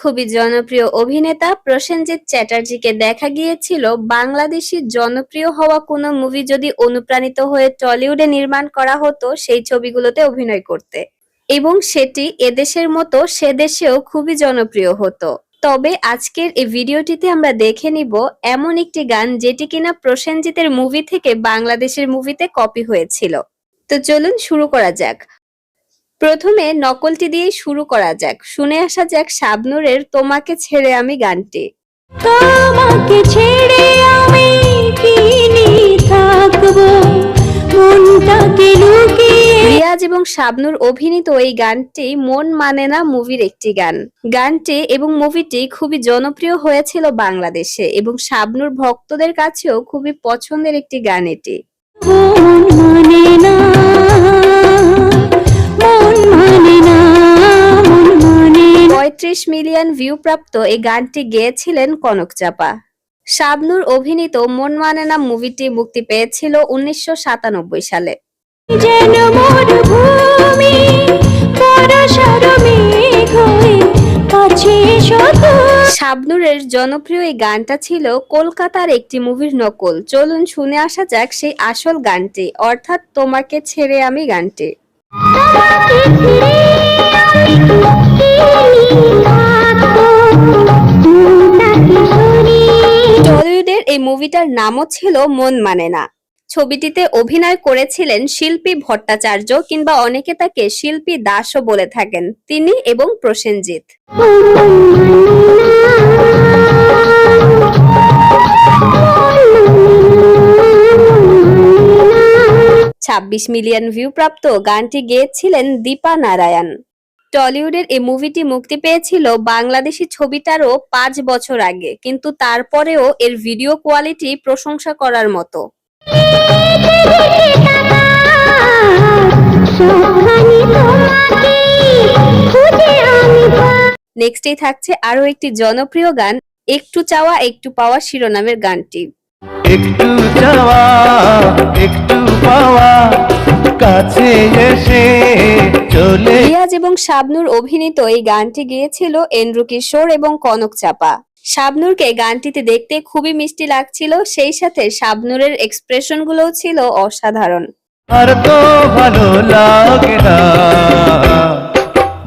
খুবই জনপ্রিয় অভিনেতা প্রসেনজিৎ চ্যাটার্জিকে দেখা গিয়েছিল বাংলাদেশি জনপ্রিয় হওয়া কোনো মুভি যদি অনুপ্রাণিত হয়ে টলিউডে নির্মাণ করা হতো, সেই ছবিগুলোতে অভিনয় করতে। এবং সেটি এদেশের মতো সে দেশেও খুবই জনপ্রিয় হতো। তবে আজকের এই ভিডিওটিতে আমরা দেখে নিব এমন একটি গান যেটি কিনা প্রসেনজিতের মুভি থেকে বাংলাদেশের মুভিতে কপি হয়েছিল। তো চলুন শুরু করা যাক। প্রথমে নকলটি দিয়ে শুরু করা যাক। শুনে আসা যাক শাবনুরের তোমাকে ছেড়ে আমি গানটি। তোমাকে এবং শাবনুর অভিনীত এই গানটি মন মানে না মুভির একটি গান। গানটি এবং মুভিটি খুবই জনপ্রিয় হয়েছিল বাংলাদেশে এবং শাবনুর ভক্তদের কাছেও খুবই পছন্দের একটি গান এটি। মানে না মন মানে পঁয়ত্রিশ মিলিয়ন ভিউ প্রাপ্ত এই গানটি গেয়েছিলেন কনক চাপা। শাবনুর অভিনীত মন মানে না মুভিটি মুক্তি পেয়েছিল উনিশশো সাতানব্বই সালে। শাবনুরের জনপ্রিয় এই গানটা ছিল কলকাতার একটি মুভির নকল। চলুন শুনে আসা যাক সেই আসল গানটি। অর্থাৎ তোমাকে ছেড়ে আমি গানটি। টলিউডের এই মুভিটার নামও ছিল মন মানে না। ছবিটিতে অভিনয় করেছিলেন শিল্পী ভট্টাচার্য কিংবা অনেকে তাকে শিল্পী দাসও বলে থাকেন। তিনি এবং প্রসেনজিৎ। ছাব্বিশ মিলিয়ন ভিউ প্রাপ্ত গানটি গেয়েছিলেন দীপা নারায়ণ। টলিউডের এই মুভিটি মুক্তি পেয়েছিল বাংলাদেশি ছবিটারও পাঁচ বছর আগে, কিন্তু তারপরেও এর ভিডিও কোয়ালিটি প্রশংসা করার মতো। নেক্সটেই থাকছে আরও একটি জনপ্রিয় গান, একটু চাওয়া, একটু পাওয়া শিরোনামের গানটি। একটু চাওয়া একটু পাওয়া কাছে এসে চলে। রিয়াজ এবং শাবনুর অভিনীত এই গানটি গেয়েছিল এন্ড্রু কিশোর এবং কনক চাপা। শাবনুরকে গানটিতে দেখতে খুবই মিষ্টি লাগছিল সেই সাথে শাবনুরের এক্সপ্রেশন গুলোও ছিল অসাধারণ। আর তো ভালো লাগে না।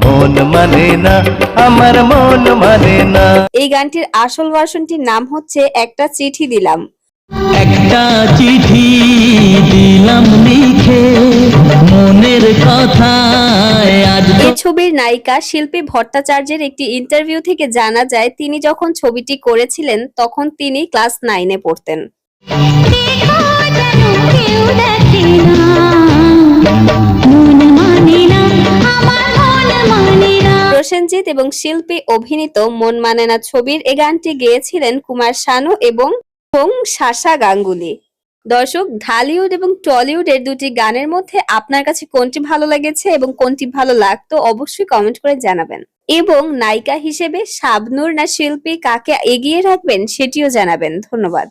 মন মানে না আমার মন মানে না। এই গানটির আসল ভার্সনটির নাম হচ্ছে একটা চিঠি দিলাম। একটা চিঠি দিলাম লিখে মনের কথায় আজ ছবির নায়িকা শিল্পী ভট্টাচার্যের একটি ইন্টারভিউ থেকে জানা যায়, তিনি যখন ছবিটি করেছিলেন, তখন তিনি ক্লাস নাইনে পড়তেন। প্রসেনজিৎ এবং শিল্পী অভিনীত মন মানে না ছবির, এ গানটি গেয়েছিলেন কুমার শানু এবং হোং শাসা গাঙ্গুলি। দর্শক, ঢালিউড এবং টলিউডের দুটি গানের মধ্যে আপনার কাছে কোনটি ভালো লেগেছে এবং কোনটি ভালো লাগতো অবশ্যই কমেন্ট করে জানাবেন। এবং নায়িকা হিসেবে শাবনুর না শিল্পী কাকে এগিয়ে রাখবেন সেটিও জানাবেন। ধন্যবাদ।